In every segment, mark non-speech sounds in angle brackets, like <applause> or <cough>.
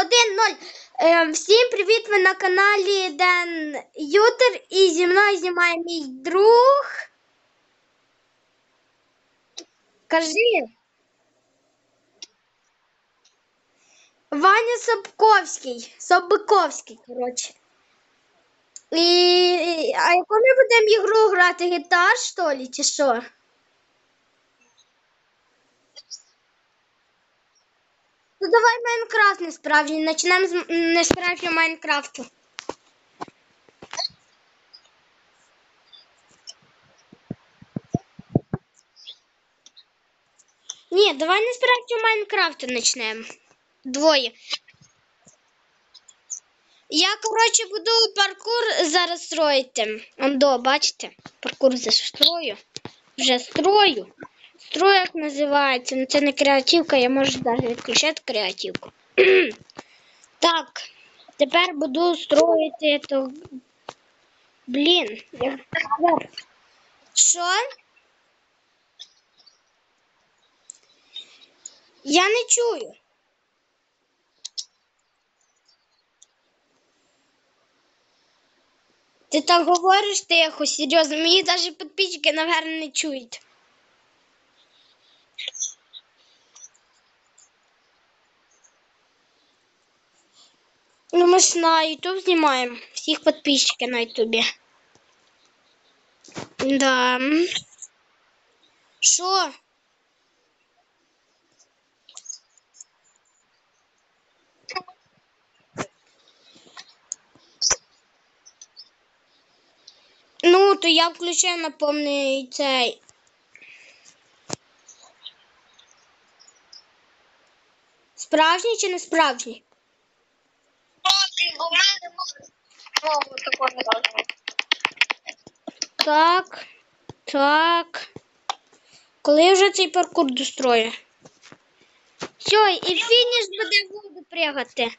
1-0. Е, всім привіт! Ви на каналі Ден Ютер і зі мною знімає мій друг. Кажи. Ваня Собковський. Собиковський, коротше. І, а яку ми будемо ігру грати? Гітар, що ли, чи що? Ну давай Майнкрафт не справжній. Почнемо з не Майнкрафту. Ні, давай не справжнього Майнкрафту почнемо. Двоє. Я, коротше, буду паркур зараз строїти. Ондо, бачите? Паркур застрою. Вже строю. Строю, як називається. Ну це не креативка, я можу навіть відключати креативку. <clears throat> так, тепер буду строїти то. Блін, я... Що? Я не чую. Ти так говориш тихо, серйозно. Мені навіть підписчики, напевно, не чують. Ну, ми ж на YouTube знімаємо. Всіх підписчиків на YouTube. Да. Що? Ну, то я включаю, напомню, цей. Справжній чи не справжній? Проти, мене мову такого не должно. Так. Так. Коли вже цей паркур дострою? Все, і фініш буде в воду пригати. У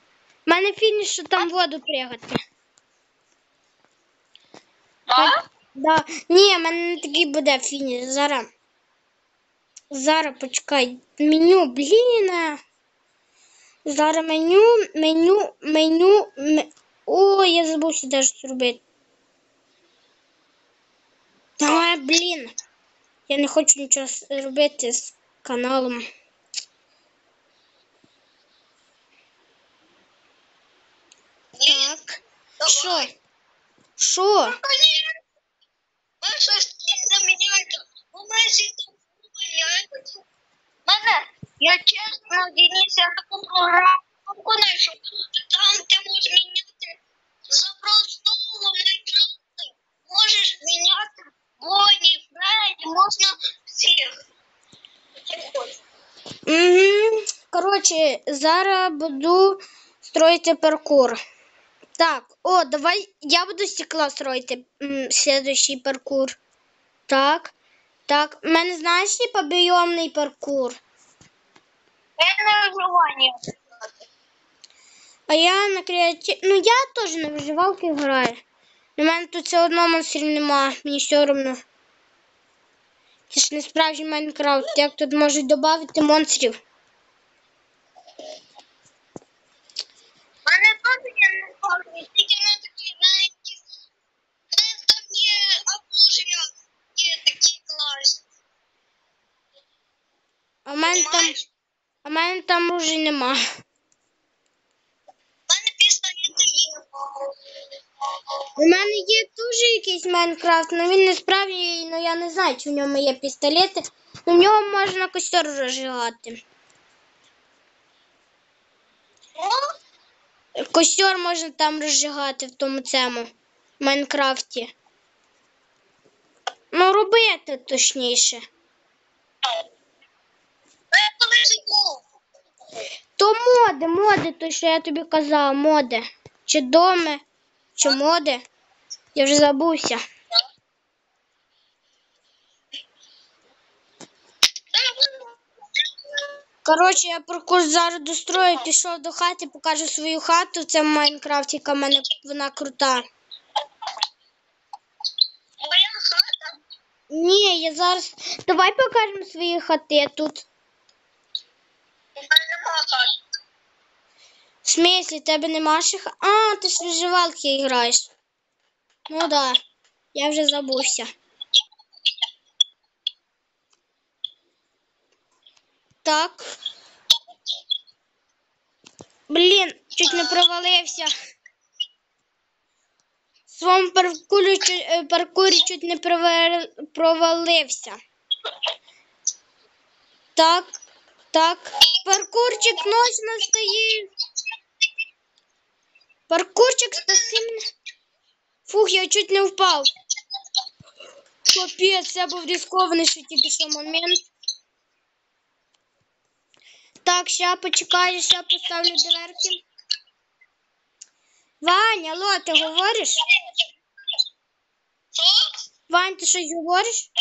мене фініш, що там в воду пригати. А? Да. Ні, в мене не такий буде фініш. Зараз. Зараз почекай. Меню, блін. Зараз меню, меню, меню. ме- Ой, я забув сюди ж зробити. А, блін. Я не хочу нічого с- робити з каналом. Так. Що? Що? Ви щось я чесно, Денис, я таку програму знайшов. Там ти можеш міняти за простого Майнкрафта. Можеш міняти Боні, Фредді, можна всіх. Угу. Коротше, зараз буду строїти паркур. Так, о, давай я буду стекла строїти следующий паркур. Так. Так, в мене знаєш, типа паркур. Виживання. А я на креатив... Ну, я теж на виживалки граю. У мене тут все одно монстрів нема, мені все одно. Це ж не справжній Майнкрафт. Як тут можуть додати монстрів? У мене теж є не тільки не такі, знаєте, там є оружия, є такі класні. А в мене там, а в мене там уже нема. У мене пістолети є. У мене є дуже якийсь Майнкрафт, але він не справжній, ну я не знаю, чи в ньому є пістолети. В нього можна костер розжигати. Костер можна там розжигати в тому цьому Майнкрафті. Ну, робити точніше. То моди, моди, то що я тобі казала, моди. Чи доми, чи моди. Я вже забувся. Коротше, я паркур зараз дострою, пішов до хати, покажу свою хату. Це в Майнкрафті, яка в мене вона крута. Моя хата. Ні, я зараз. Давай покажемо свої хати тут. В смислі, тебе нема ших? А, ти ж виживалки граєш. Ну да, я вже забувся. Так. Блін, чуть не провалився. В своєму паркурі, е, паркурі чуть не провалився. Так, так. Паркурчик ночь настає. Паркурчик, спаси мене. Фух, я чуть не впав. Капець, це був ризикований що тільки що момент. Так, ща почекаю, ща поставлю дверки. Ваня, алло, ти говориш? Вань, ти щось говориш?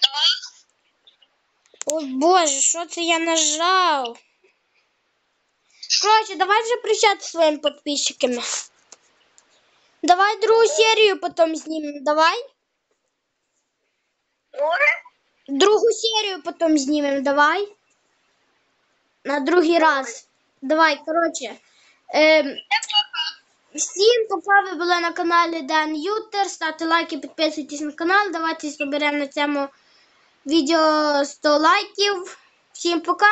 Так. О боже, що це я нажав? Коротше, давай вже прощати зі своїми підписчиками. Давай другу серію потім знімемо, давай. Другу серію потім знімемо, давай. На другий раз. Давай, коротше. Ем, всім пока ви були на каналі Дан Ютер. Ставте лайки, підписуйтесь на канал. Давайте зберемо на цьому відео 100 лайків. Всім пока.